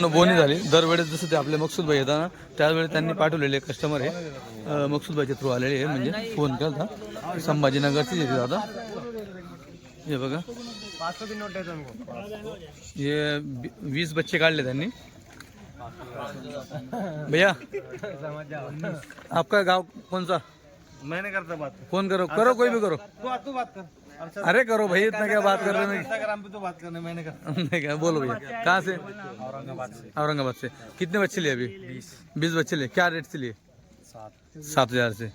बोनी झाली. दरवेळेस जसं ते आपले मकसूद भाई येतात ना त्यावेळेस त्यांनी पाठवलेले कस्टमर आहे अं, मकसूद भाईच्या थ्रू आलेले आहे म्हणजे फोन केला होता संभाजीनगरचीच येते दादा. हे बघा. हे वीस बच्चे काढले त्यांनी. भैया आपका गाव कौन सा मैं नहीं करता बात। फोन करो. करो कोई भी करो. तू बात कर. अरे करो भाई इतना क्या बात कर रहे हैं? इंस्टाग्राम पे तो बात करने मैंने बोलो भैया कहाँ से? औरंगाबाद से। औरंगाबाद से। कितने बच्चे लिए अभी? बीस। बच्चे लिए। क्या रेट से लिए? सात। हज़ार से।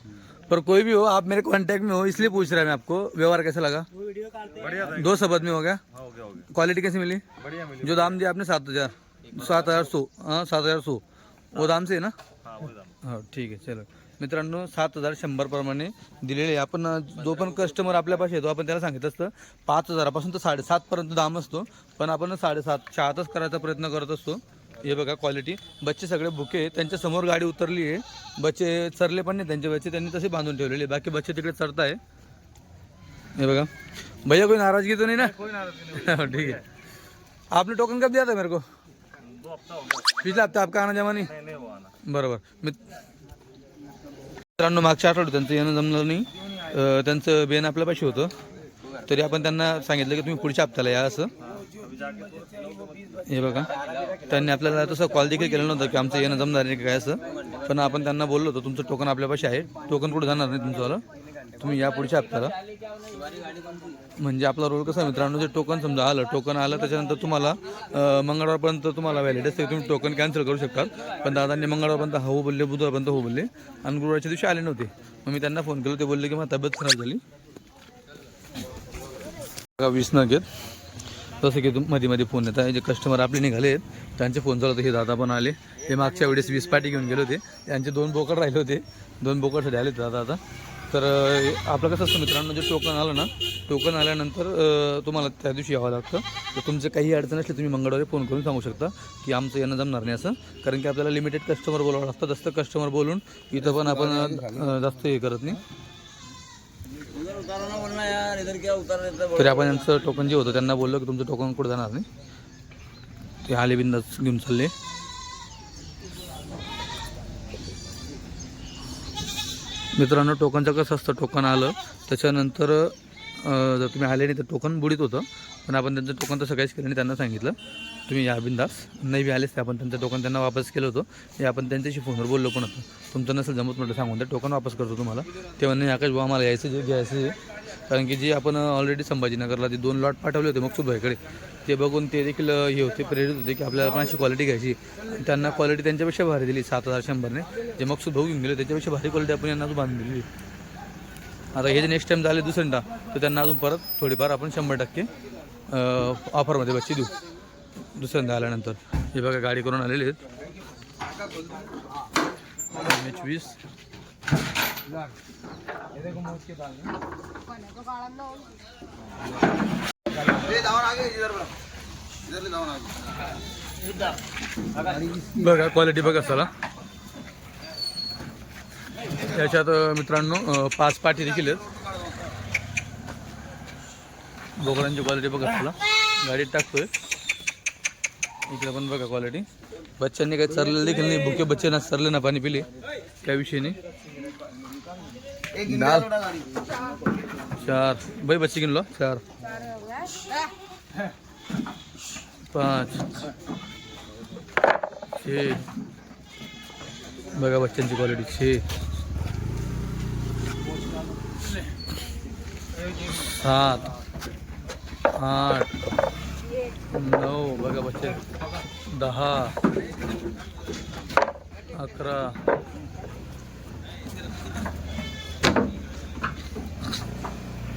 पर कोई भी हो आप मेरे कांटेक्ट में हो इसलिए पूछ रहा है मैं आपको व्यवहार कैसा लगा? बढ़िया दो शब्द में हो गया? हो गया हो गया। क्वालिटी कैसी मिली? बढ़िया मिली। जो दाम दिया आपने सात हज़ार। सात हज़ार सौ। हाँ सात हज़ार सौ। वो दाम से है ना? हाँ हो ठीक है चलो। मित्रांनो सात हजार शंभर प्रमाणे दिलेले आहे. आपण जो पण कस्टमर आपल्यापाशी येतो आपण त्याला सांगितलं असतं पाच हजारापासून तर साडेसातपर्यंत दाम असतो. पण आपण साडेसातच्या आतच करायचा प्रयत्न करत असतो. हे बघा क्वालिटी बच्चे सगळे भुके. त्यांच्यासमोर गाडी उतरली आहे. बच्चे चरले पण नाही. त्यांचे बच्चे त्यांनी तसे बांधून ठेवलेले आहे. बाकी बच्चे तिकडे चरताय हे बघा. भैया कोई नाराजगी तो नहीं ना? नहीं ठीक है आपने टोकन कब दिया था मेरे को? हो पिछले हफ्ते आपका आना जमा नहीं बरोबर. मित- मित्रांनो मागच्या आठवड्यात त्यांचं येणं जमलं नाही. त्यांचं बेन आपल्यापाशी होतं. तरी आपण त्यांना सांगितलं की तुम्ही पुढच्या हप्त्याला या असं. हे बघा. त्यांनी आपल्याला तसं कॉल देखील केलं नव्हतं की आमचं येणं जमणार नाही काय असं. पण आपण त्यांना बोललो होतो तुमचं टोकन आपल्यापाशी आहे. टोकन कुठं जाणार नाही तुमचं तुम्ही या पुढच्या हप्त्याला. म्हणजे आपला रोल कसा मित्रांनो? जे टोकन समजा आलं टोकन आलं त्याच्यानंतर तुम्हाला मंगळवारपर्यंत तुम्हाला व्हॅलिड असते. तुम्ही टोकन कॅन्सल करू शकतात. पण दादांनी मंगळवारपर्यंत हो बोलले बुधवारपर्यंत हो बोलले. आणि गुरुवारच्या दिवशी आले नव्हते. मग मी त्यांना फोन केला. ते बोलले की मला तब्येत खराब झाली. वीस न घेत जसं की तुममध्ये मध्ये फोन येतात जे कस्टमर आपले निघाले आहेत त्यांचे फोन चालू होते. हे दादा पण आले. हे मागच्या वेळेस वीस पाटी घेऊन गेले होते. त्यांचे दोन बोकड राहिले होते. दोन बोकडसाठी आले होते दादा आता. तर आपलं कसं असतं मित्रांनो जे टोकन आलं ना टोकन आल्यानंतर तुम्हाला त्या दिवशी यावं लागतं. तर तुमचं काही अडचण असली तुम्ही मंगळवारी फोन करून सांगू शकता की आमचं येणं जमणार नाही असं. कारण की आपल्याला लिमिटेड कस्टमर बोलावं लागतं जास्त कस्टमर बोलून इथं पण आपण जास्त हे करत नाही. तरी आपण यांचं टोकन जे होतं त्यांना बोललो की तुमचं टोकन कुठं जाणार नाही. ते आले बिंदास घेऊन चालले. मित्रांनो टोकनचं कसं असतं? टोकन आलं त्याच्यानंतर जर तुम्ही आले नाही तर टोकन बुडीत होतं. पण आपण त्यांचं टोकन तसं काहीच केलं नाही त्यांना सांगितलं. तुम्ही या बिंदास. नाही बी आलेच ते आपण त्यांचं टोकन त्यांना वापस केलं होतं. हे आपण त्यांच्याशी फोनवर बोललो पण होतं. तुमचं नसेल जमत म्हटलं सांगून ते टोकन वापस करतो तुम्हाला. तेव्हा नाही आकाश भाऊ आम्हाला यायचं जे घ्यायचं कारण की जे आपण ऑलरेडी संभाजीनगरला ते दोन लॉट पाठवले होते मकसूद भाईकडे ते बघून ते देखील हे होते प्रेरित होते की आपल्याला पण अशी क्वालिटी घ्यायची. आणि त्यांना क्वालिटी त्यांच्यापेक्षा भारी दिली सात हजार शंभरने. जे मकसूद भाऊ घेऊन गेले त्याच्यापेक्षा भारी क्वालिटी आपण यांना अजून बांधून दिली. आता हे जे नेक्स्ट टाईम झाले दुसऱ्यांदा तर त्यांना अजून परत थोडीफार आपण शंभर टक्के ऑफरमध्ये बच्चे देऊ. दुसऱ्यांदा आल्यानंतर. हे बघा गाडी करून आलेले आहेत. एच वीस. बघा क्वालिटी बघा चला. याच्यात मित्रांनो पाच पाठी देखील आहेत. बोकडांची क्वालिटी बघा चला. गाडीत टाकतोय. इकडे पण बघा क्वालिटी बच्चांनी काही चरलेलं देखील नाही. भुके बच्चे ना चरले ना पाणी पिले. त्या विषयी नाही. दाल चार. भाई बच्चे गिन लो. चार. पाच. छे. बघा बच्चांची क्वालिटी छे. सात. आठ. नऊ. बघा बच्चे. दहा. अकरा.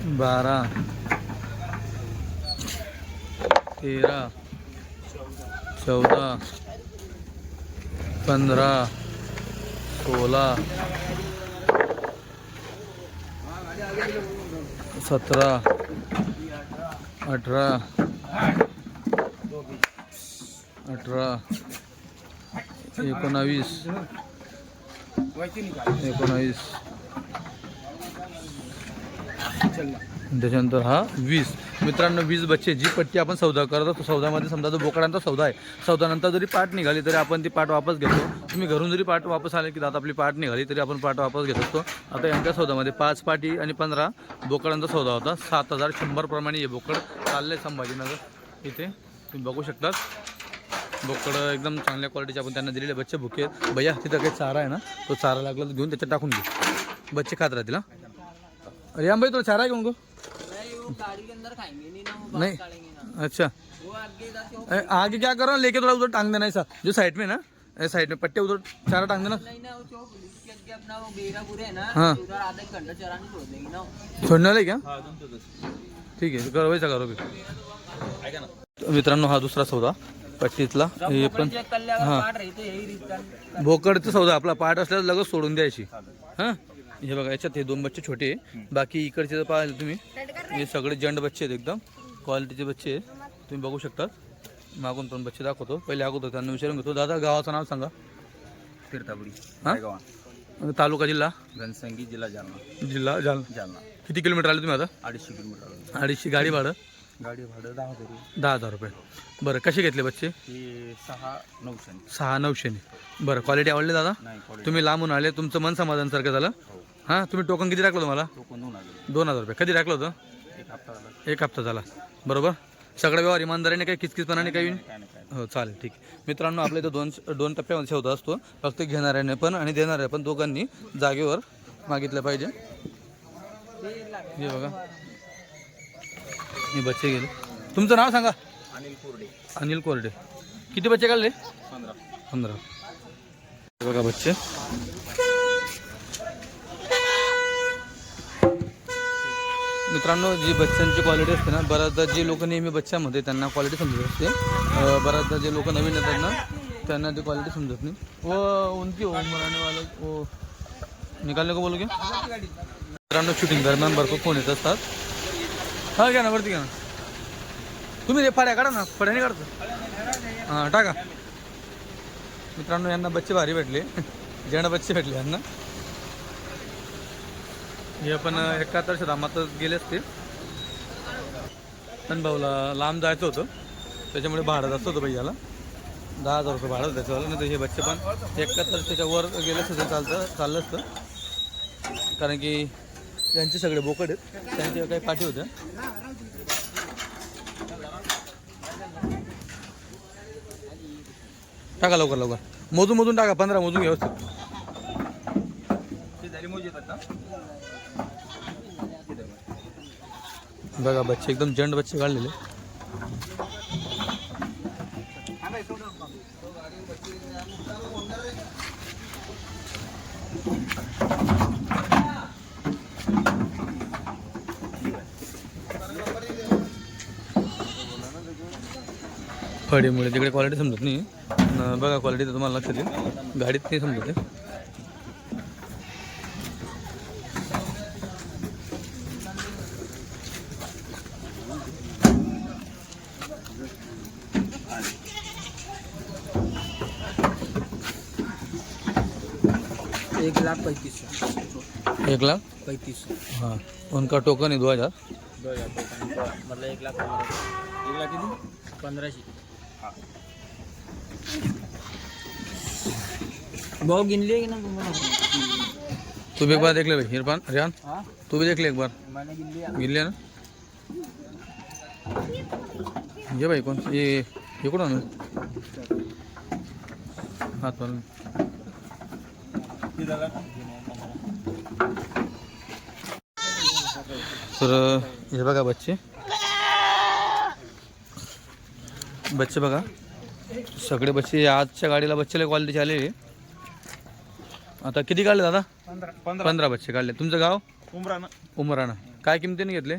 बारा तेरा चौदा पंधरा सोळा सतरा अठरा अठरा एकोणावीस एकोणावीस. त्याच्यानंतर हा वीस. मित्रांनो वीस बच्चे जी पट्टी आपण सौदा करत तो सौदामध्ये समजा जो बोकडांचा सौदा आहे. सौदानंतर जरी पाठ निघाली तरी आपण ती पाठ वापस घेतो. तुम्ही घरून जरी पाठ वापस आले की दादा आपली पाठ निघाली तरी आपण पाठ वापस घेत असतो. आता यांच्या सौदामध्ये पाच पाटी आणि पंधरा बोकडांचा सौदा होता. सात हजार शंभरप्रमाणे हे बोकड चालले संभाजीनगर. इथे तुम्ही बघू शकतात. बोकड एकदम चांगल्या क्वालिटीचे आपण त्यांना दिलेले बच्चे भुके. भैया तिथं काही चारा आहे ना? तो चारा लागला तर घेऊन त्याच्यात टाकून घे. बच्चे खात राहतील हा अरे भाई तो चारा है कौन को नहीं वो गाड़ी के अंदर खाएंगे नहीं ना वो नहीं. बाहर काढ़ेंगे ना. अच्छा. वो आगे जाके वो अरे, आगे क्या करो लेके थोड़ा उधर टांग देना ऐसा। जो साइड में ना ऐसे साइड में पट्टे उधर चारा टांग देना। नहीं ना वो चौक उसके आगे अपना वो बेरा पूरे है ना हाँ। उधर आधा एक घंटा चराने छोड़ देंगे ना वो। छोड़ने वाले क्या? ठीक आहे करो वैसा करो तर मित्रांनो हा दुसरा सौदा पट्टीतला. हे पण हाँ। बोकडचा सौदा आपला पाठ असल्यास लगेच सोडून द्यायची हां? हे बघा याच्यात हे दोन बच्चे छोटे आहे बाकी इकडचे जर पाहिले तुम्ही. हे सगळे जंड बच्चे आहेत एकदम. क्वालिटीचे बच्चे आहे तुम्ही बघू शकता. मागून पण बच्चे दाखवतो. पहिले अगोदर त्यांना विचारून घेतो. दादा गावाचं नाव सांगा. तीर्थापुरी हा? तालुका जिल्हा? घनसंगी जिल्हा जालना. जिल्हा जालना. जालना. किती किलोमीटर आले तुम्ही आता? अडीचशे किलोमीटर अडीचशे गाडी भाडं. गाडी भाडं दहा तरी दहा हजार रुपये. बरं कसे घेतले बच्चे? हे सहा नऊशे सहा नऊशेने. बरं क्वालिटी आवडली दादा? नाही तुम्ही लांबून आले तुमचं मन समाधानसारखं झालं. हो. हां तुम्ही टोकन किती टाकलं तुम्हाला? तो कोण दोन हजार रुपये. कधी टाकलं होतं? एक हप्ता झाला. एक हप्ता झाला. बरोबर? सगळा व्यवहार इमानदारीने काही किचकिचपणाने काही काय नाही काय हो चालेल ठीक. मित्रांनो आपल्या इथं दोन दोन टप्प्यामध्ये शेवता असतो. फक्त घेणाऱ्याने पण आणि देणाऱ्या पण दोघांनी जागेवर मागितलं पाहिजे. हे बघा. हे बच्चे गेले. तुमचं नाव सांगा? अनिल कोरडे. अनिल कोरडे. किती बच्चे काढले? पंधरा. पंधरा. बघा बच्चे. मित्रांनो जी बच्चांची क्वालिटी असते ना बऱ्याचदा जे लोक नेहमी बच्च्यामध्ये त्यांना क्वालिटी समजत असते. बऱ्याचदा जे लोक नवीन येतात ना त्यांना ती क्वालिटी समजत नाही. वो उनकी हो मराने वाले वो निकालने को बोलो क्या? मित्रांनो शूटिंग दरम्यान भरपूर फोन येत असतात. हा घ्या ना वरती घ्या ना. तुम्ही ते फड्या काढा ना फड्याने काढतो. हां टाका. मित्रांनो यांना बच्चे भारी भेटले. जेणा बच्चे भेटले यांना. हे पण एकाहत्तर दामातच गेले असते पण भाऊला लांब जायचं होतं. त्याच्यामुळे भाडं जास्त होतं भैयाला. दहा हजार रुपये भाडं त्याच्यावाला नाही तर हे बच्चे पण एकाहत्तर त्याच्यावर गेले असतं चालतं चाललं असतं. कारण की त्यांचे सगळे बोकड आहेत. त्यांच्या काही पाठी होत्या. टाका लवकर लवकर. मोजून मोजून टाका. पंधरा मोजून व्यवस्थित. बघा बच्चे एकदम जंड बच्चे काढलेले. फळीमुळे. तिकडे क्वालिटी समजत नाही बघा क्वालिटी तर तुम्हाला लक्षात येईल. गाडीत नाही समजत आहे. एक लाख पैंतीस एक लाख? पैंतीस हाँ. उनका टोकन है दो हज़ार? दो हजार मतलब एक लाख पंद्रह एक लाख किती? भाऊ गिनली की ना तू भी एक बार देख ले भाई इरफान रियान। हाँ? तू भी देख ले एक बार। मैंने गिन लिया। गिर लिया ना? ये भाई कौन ये ये कुठं आणलं हात मारून किती झाला तर हे बघा बच्चे। बच्चे बघा सगळे बच्चे आजच्या गाडीला बच्चेला क्वालिटीचे आलेले आता किती काढले दादा? पंधरा. पंधरा पंधरा बच्चे काढले. तुमचं गाव? उमरानं उमराणा. काय किमतीने घेतले?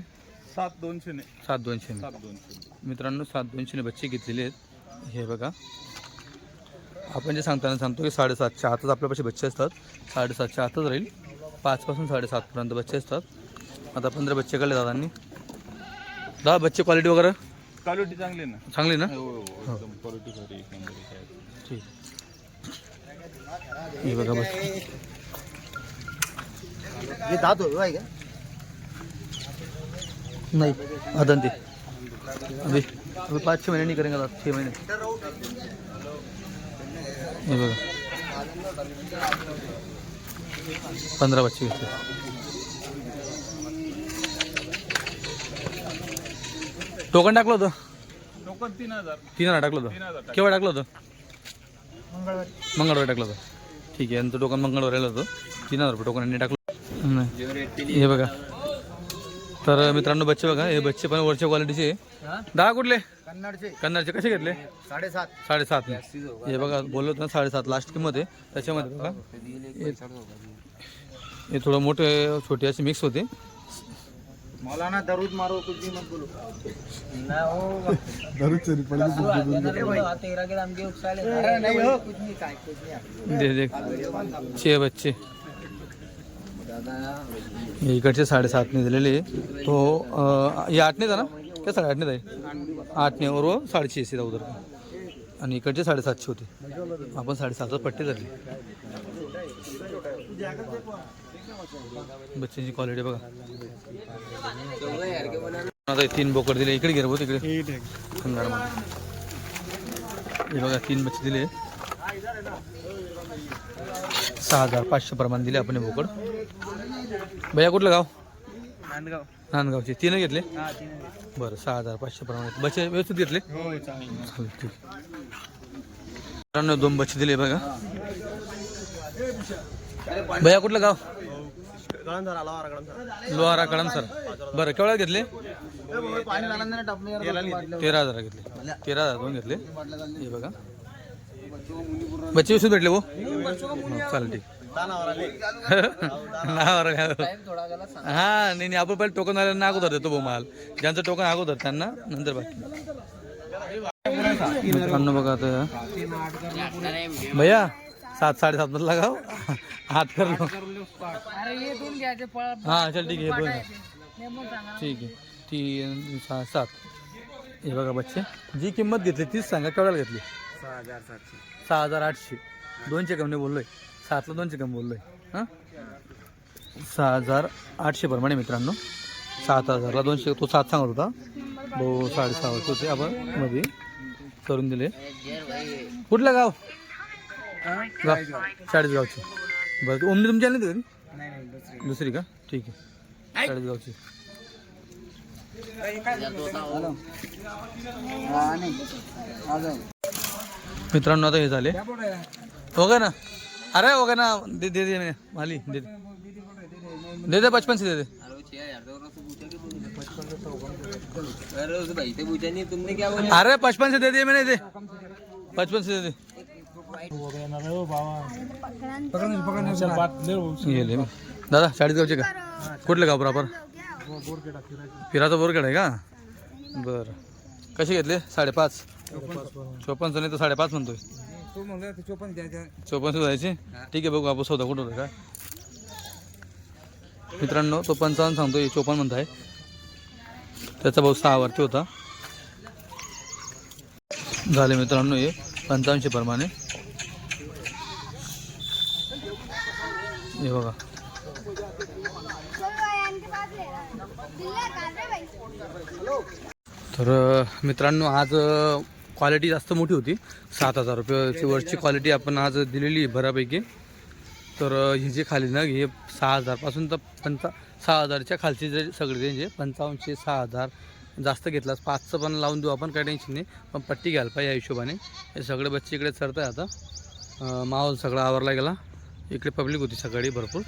सात दोनशे ने. सात दोनशे सात दोनशे मित्रांनो सात दोनशेने बच्चे घेतलेले आहेत. हे बघा. आपण जे सांगताना सांगतो की साडेसातच्या आतच आपल्यापाशी बच्चे असतात. साडेसातच्या आतच राहील. पाचपासून साडेसातपर्यंत बच्चे असतात. आता पंधरा बच्चे काढले दादांनी. दहा बच्चे क्वालिटी वगैरे? क्वालिटी चांगली ना? चांगली ना? हो हो एकदम क्वालिटी. ठीक. हे बघा बस. ये दात का? नाही अदंती अभी अभी पाच छः महीने नहीं करेंगे सात छः महीने. हे बघा. पंधरा घेतले. टोकन टाकलं होतं? टोकन तीन हजार. तीन हजार टाकलं होतं. केव्हा टाकलं होतं? मंगळवारी. टाकलं होतं. ठीक आहे यांचं टोकन मंगळवारी आलं होतं. तीन हजार रुपये टोकन टाकलं. नाही. हे बघा. तर मित्रांनो बच्चे बघा हे बच्चे पण वरच्या क्वालिटीचे दहा कुठले? कन्नडचे. कन्नडचे कसे घेतले? साडेसात. साडेसात. हे बघा बोललो होतो ना साडेसात. लास्ट किंमत आहे. त्याच्यामध्ये बघा. हे थोडं मोठे छोटे असे मिक्स होते. मला ना दररोज मारो कुछ भी मत बोलो। ना हो। अरे नहीं हो। कुछ नहीं काय कुछ नहीं दे दे। छे बच्चे। इकडचे साडेसातने दिलेले तो हे आठने था ना? काय साडेआठने आहे आठने और वो साडेछे सीधा उधर। का आणि इकडचे साडेसातशे होते। आपण साडेसातच पट्टे धरले। बच्चेची क्वालिटी बघा. आता तीन बोकड दिले. इकडे गेले भाऊ तिकडे. हे बघा तीन बच्चे दिले. सहा हजार पाचशे प्रमाण दिले आपण बोकड. भैया कुठलं गाव? नांदगाव. नांदगावचे. तीन घेतले? हा तीन बरं सहा हजार पाचशे प्रमाणे बच्चे व्यवस्थित घेतले? हो ठीक. दोन बच्चे दिले बघा. भैया कुठलं गाव? गळंधर लोहारा कळम सर. बरं केवढ्यात घेतले? तेरा हजार घेतले. तेरा हजार दोन घेतले. हे बघा. बच्चे भेटले हो चालेल ठीक. हा नाही नाही आपण पहिले टोकन आल्यानं अगोदर देतो भाऊ माल. ज्यांचं टोकन अगोदर त्यांना नंतर बाकी. मित्रांनो बघा आता. भैया सात साडेसात मध्ये लागाव हात कर लो. अरे ये दोन घ्यायचे पळ. हा चल ठीक आहे हे दोन ठीक आहे. तीन सहा सात. हे बघा बच्चे. जी किंमत घेतली तीच सांगा केवढ्याला घेतली? सहा हजार सातशे सहा हजार आठशे. दोनशे कमी बोललोय. सातला दोनशे कमी बोललोय. हां? सहा हजार आठशे प्रमाणे मित्रांनो. सात हजारला दोनशे. तो सात सांगत होता. भाऊ साडेसहा होते होते. आपण मध्ये करून दिले. कुठलं गाव? गाव. चाळीसगावचे. बरं ओमनी तुमची आली ना कधी नाही नाही दुसरी। दुसरी का? ठीक आहे हा नाही। अजून मित्रांनो आता हे झाले। हो? का ना? अरे हो का ना। दे दे दे माली दे दे। दे दे पचपन से दे दे। अरे उस भाई से पूछा नहीं तुमने क्या बोला? अरे पचपन से दे दिए मैंने दे। पचपन से दे दे। दादा चाळीसगावचे का? कुठलं गाव प्रॉपर? फिराचा बोरखेड आहे का? बरं. कसे घेतले? साडेपाच? चोपन्न नाही तर साडेपाच म्हणतोय. तू म्हणलं चोपन्न द्यायचं. जायचे ठीक आहे बघू आपण सौदा कुठं होतं काय. मित्रांनो तो पंचावन्न सांगतो चोपन्न म्हणत आहे त्याचा भाऊ सहा वरती होता. झाले मित्रांनो हे पंचावन्नशे प्रमाणे. हे बघा. तर मित्रांनो आज क्वालिटी जास्त मोठी होती. सात हजार रुपयाची वरची क्वालिटी आपण आज दिलेली आहे बऱ्यापैकी. तर हे जे खाली ना हे सहा हजारपासून तर पंचा सहा हजारच्या खालचे जे सगळे रेंज आहे पंचावन्नशे सहा हजार जास्त घेतलास. पाचचं पण लावून देऊ आपण काही टेन्शन नाही. पण पट्टी घ्यायला पाहिजे या हिशोबाने. हे सगळे बच्चे इकडे चढत आहे आता माहोल सगळा आवरला गेला. इकडे पब्लिक होती सकाळी भरपूर.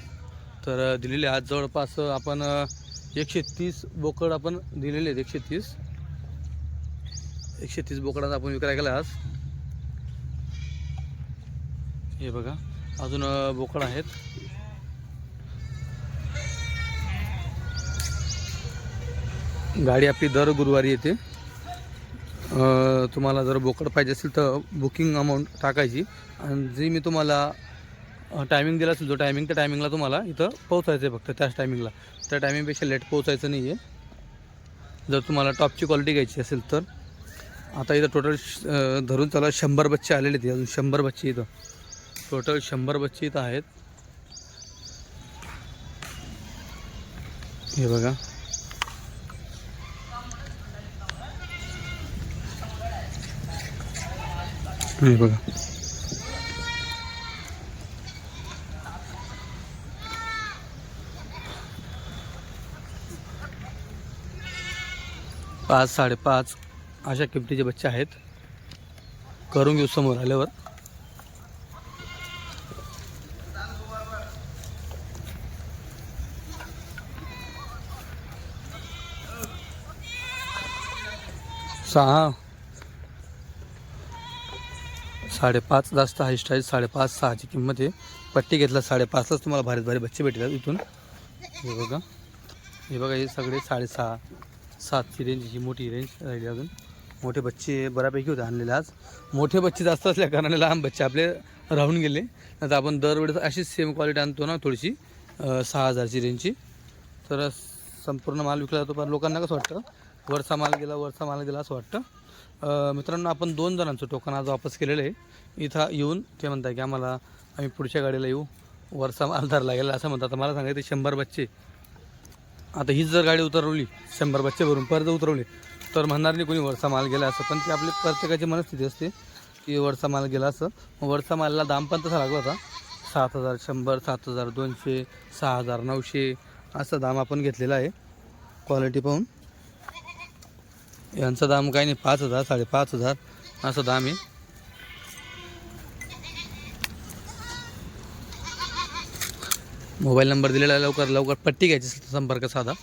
तर दिलेली दिलेले आज जवळपास आपण एकशे तीस बोकड आपण दिलेले आहेत. एकशे तीस एकशे तीस बोकडाचा आपण विक्राय केला आज. हे बघा. अजून बोकड आहेत. गाडी आपली दर गुरुवारी येते. तुम्हाला जर बोकड पाहिजे असेल तर बुकिंग अमाऊंट टाकायची. आणि जी मी तुम्हाला टायमिंग दिला असेल जो टायमिंग त्या टायमिंगला तुम्हाला इथं पोहोचायचं आहे फक्त त्याच टायमिंगला त्या टायमिंगपेक्षा लेट पोहोचायचं नाही आहे जर तुम्हाला टॉपची क्वालिटी घ्यायची असेल तर. आता इथं टोटल धरून चला शंभर बच्चे आलेले आहेत अजून शंभर बच्चे इथं. टोटल शंभर बच्चे इथं आहेत. हे बघा. हे बघा. पाच साडेपाच अशा किमतीचे बच्चे आहेत. करून घेऊ समोर आल्यावर. सहा. साडेपाच जास्त हाईस्ट आहे साडेपाच सहाची किंमत आहे. पट्टी घेतला साडेपाचलाच तुम्हाला भारीत भारी बच्चे भेटतात इथून. हे बघा. हे बघा हे सगळे साडेसहा. सातची रेंज ही मोठी रेंज राहिली अजून. मोठे बच्चे बऱ्यापैकी होते आणलेले आज. मोठे बच्चे जास्त असल्या कारणाने लहान बच्चे आपले राहून गेले. नाही तर आपण दरवेळेस अशीच सेम क्वालिटी आणतो ना थोडीशी सहा हजारची रेंजची तर संपूर्ण माल विकला जातो. पण लोकांना कसं वाटतं? वरचा माल गेला वरचा माल गेला असं वाटतं. मित्रांनो आपण दोन जणांचं टोकन आज वापस केलेलं आहे. इथं येऊन ते म्हणतात की आम्हाला आम्ही पुढच्या गाडीला येऊ. वरचा माल धरला गेला असं म्हणतात. मला सांगायचं शंभर बच्चे आता हीच जर गाडी उतरवली शंभर बच्चे भरून परत उतरवली तर म्हणणार नाही कोणी वरचा माल गेला असं. पण ती आपली प्रत्येकाची मनस्थिती असते की वरचा माल गेला असं. वरचा मालला दाम पण तसा लागला होता. सात हजार शंभर सात हजार दोनशे सहा हजार नऊशे असा दाम आपण घेतलेला आहे. क्वालिटी पाहून. यांचा दाम काही नाही पाच हजार साडेपाच हजार असं दाम आहे. मोबाईल नंबर दिलेला लवकर लवकर पट्टी घ्यायची संपर्क साधा.